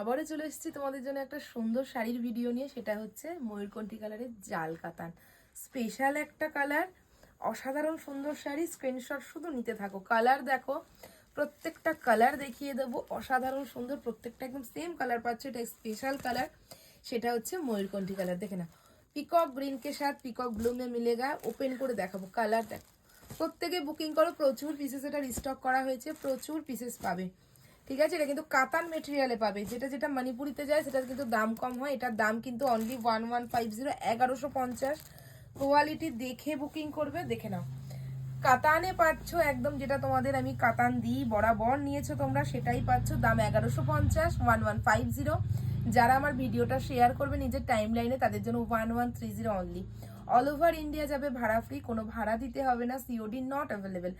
আবারও চলে এসেছি তোমাদের জন্য একটা সুন্দর শাড়ির ভিডিও নিয়ে, সেটা হচ্ছে ময়ূরকণ্ঠী কালারের জাল কাতান। স্পেশাল একটা কালার অসাধারণ সুন্দর শাড়ি স্ক্রিনশট শুধু নিতে থাকো। কালার দেখো, প্রত্যেকটা কালার দেখিয়ে দেবো, অসাধারণ সুন্দর, প্রত্যেকটা একদম সেম কালার পাচ্ছ, এটা স্পেশাল কালার সেটা হচ্ছে ময়ূরকণ্ঠী কালার দেখে না পিকক গ্রিন কে সাথ পিকক ব্লু মে মিলেগা ওপেন করে দেখাবো কালার দেখো প্রত্যেকে বুকিং করো, প্রচুর পিসেস এটা রিস্টক করা হয়েছে, প্রচুর পিসেস পাবে। ঠিক আছে? এটা কিন্তু কাতান মেটেরিয়ালে পাবে। যেটা যেটা মণিপুরিতে যায়, সেটার কিন্তু দাম কম হয়। এটার দাম কিন্তু only one one five zero এগারোশো পঞ্চাশ। কোয়ালিটি দেখে বুকিং করবে, দেখে নাও। কাতানে পাচ্ছ একদম যেটা তোমাদের আমি কাতান দিই, বরাবর নিয়েছো তোমরা, সেটাই পাচ্ছ। দাম এগারোশো পঞ্চাশ ওয়ান ওয়ান ফাইভ জিরো যারা আমার ভিডিওটা শেয়ার করবে, নিজের টাইম লাইনে তাদের জন্য one one three zero only all over India যাবে ভাড়া ফ্রি কোনো ভাড়া দিতে হবে না সিওডি নট অ্যাভেলেবেল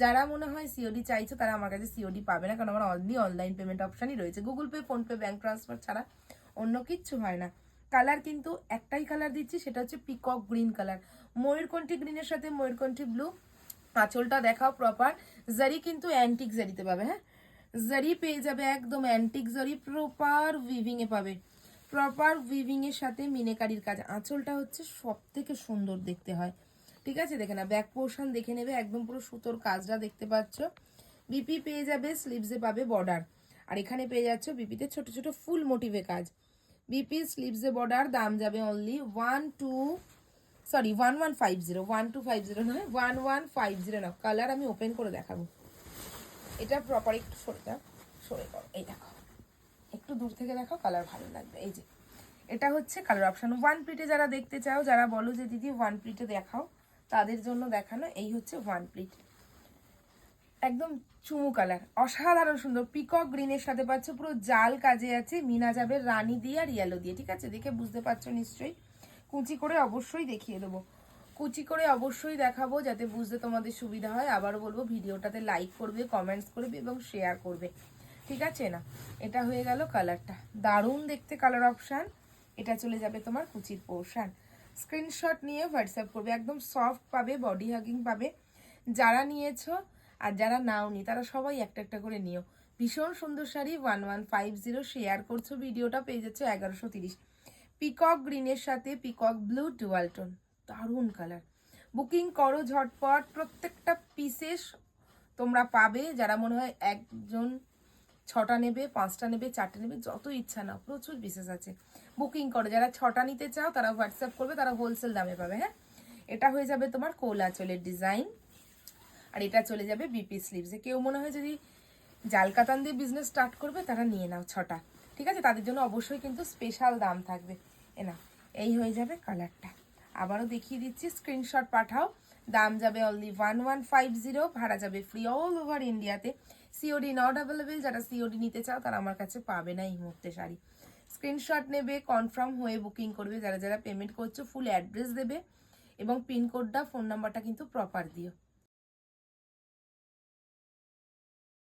যারা মনে হয় সিওডি চাইছো, তারা আমার কাছে সিওডি পাবে না, কারণ আমার অনলি অনলাইন পেমেন্ট অপশানই রয়েছে। Google Pay PhonePe bank transfer ছাড়া অন্য কিচ্ছু হয় না। কালার কিন্তু একটাই কালার দিচ্ছি, সেটা হচ্ছে পিকক গ্রিন কালার ময়ূরকণ্ঠী গ্রিনের সাথে ময়ূরকণ্ঠী ব্লু আঁচলটা দেখাও প্রপার জারি কিন্তু অ্যান্টিক জারিতে পাবে হ্যাঁ? জারি পেয়ে যাবে একদম অ্যান্টিক জারি প্রপার উইভিংয়ে পাবে। প্রপার উইভিং এর সাথে মিনেকারির কাজ। আঁচলটা হচ্ছে সব থেকে সুন্দর দেখতে হয়। ঠিক আছে? দেখে না ব্যাক পোর্শন দেখে নেবে, একদম পুরো সুতোর কাজটা দেখতে পাচ্ছ। বিপি পেয়ে যাবে স্লিভসে পাবে বর্ডার আর এখানে পেয়ে যাচ্ছ বিপিতে ছোট ছোট ফুল মোটিভে কাজ। বিপি স্লিভসে বর্ডার দাম যাবে only one two sorry one one five zero one two five zero নয় ওয়ান ওয়ান ফাইভ জিরো না কালার আমি ওপেন করে দেখাবো। এটা প্রপার একটু সরে দাও সরে দাও, এই দেখো। একটু দূর থেকে দেখো কালার ভালো লাগবে। এই যে, এটা হচ্ছে কালার অপশন ওয়ান প্লিটে যারা দেখতে চাও, যারা বলো যে, দিদি ওয়ান প্লিটে দেখাও। তাদের জন্য দেখানো এই হচ্ছে ওয়ান প্লিট একদম চুমু কালার অসাধারণ সুন্দর। পিকক গ্রিনের সাথে পাচ্ছ, পুরো জাল কাজে আছে, মিনা যাবে রানি দিয়ে আর ইয়েলো দিয়ে, ঠিক আছে? দেখে বুঝতে পারছ নিশ্চয়ই? কুচি করে অবশ্যই দেখিয়ে দেবো। কুচি করে অবশ্যই দেখাবো, যাতে বুঝতে তোমাদের সুবিধা হয়। আবারও বলব, ভিডিওটাতে লাইক করবে কমেন্টস করবে এবং শেয়ার করবে। ঠিক আছে না? এটা হয়ে গেল কালারটা দারুণ দেখতে কালার অপশান এটা চলে যাবে তোমার কুচির পোর্শান স্ক্রিনশট নিয়ে হোয়াটসঅ্যাপ করবে। একদম সফট পাবে বডি হাগিং পাবে। যারা নিয়েছো আর যারা নাওনি, তারা সবাই একটা একটা করে নিও। ভীষণ সুন্দর sari one one five zero share করছ, ভিডিওটা পেয়ে যাচ্ছে এগারোশো তিরিশ। পিকক গ্রিনের সাথে পিকক ব্লু ডুয়ালটন দারুণ কালার বুকিং করো ঝটপট। প্রত্যেকটা পিসেস তোমরা পাবে। যারা মনে হয় একজন ছটা নেবে, পাঁচটা নেবে, চারটে নেবে, যত ইচ্ছা নাও, প্রচুর পিসেস আছে। বুকিং করো, যারা ছটা নিতে চাও, তারা হোয়াটসঅ্যাপ করবে, তারা হোলসেল দামে পাবে হ্যাঁ? এটা হয়ে যাবে তোমার কোলা কোলাচলের ডিজাইন আর এটা চলে যাবে বিপি স্লিভসে কেউ মনে হয় যদি জাল কাতান দিয়ে বিজনেস স্টার্ট করবে, তারা নিয়ে নাও ছটা। ঠিক আছে? তাদের জন্য অবশ্যই কিন্তু স্পেশাল দাম থাকবে। এ না এই হয়ে যাবে কালারটা আবারও দেখিয়ে দিচ্ছি স্ক্রিনশট পাঠাও। দাম যাবে only one one five zero ভাড়া যাবে ফ্রি অল ওভার ইন্ডিয়াতে সিওডি নট অ্যাভেলেবেল যারা সিওডি নিতে চাও, তারা আমার কাছে পাবে না এই মুহূর্তে শাড়ি। স্ক্রিনশট নেবে কনফার্ম হয়ে বুকিং করবে, যারা যারা পেমেন্ট করছ ফুল অ্যাড্রেস দেবে এবং পিনকোডটা ফোন নাম্বারটা কিন্তু প্রপার দিও।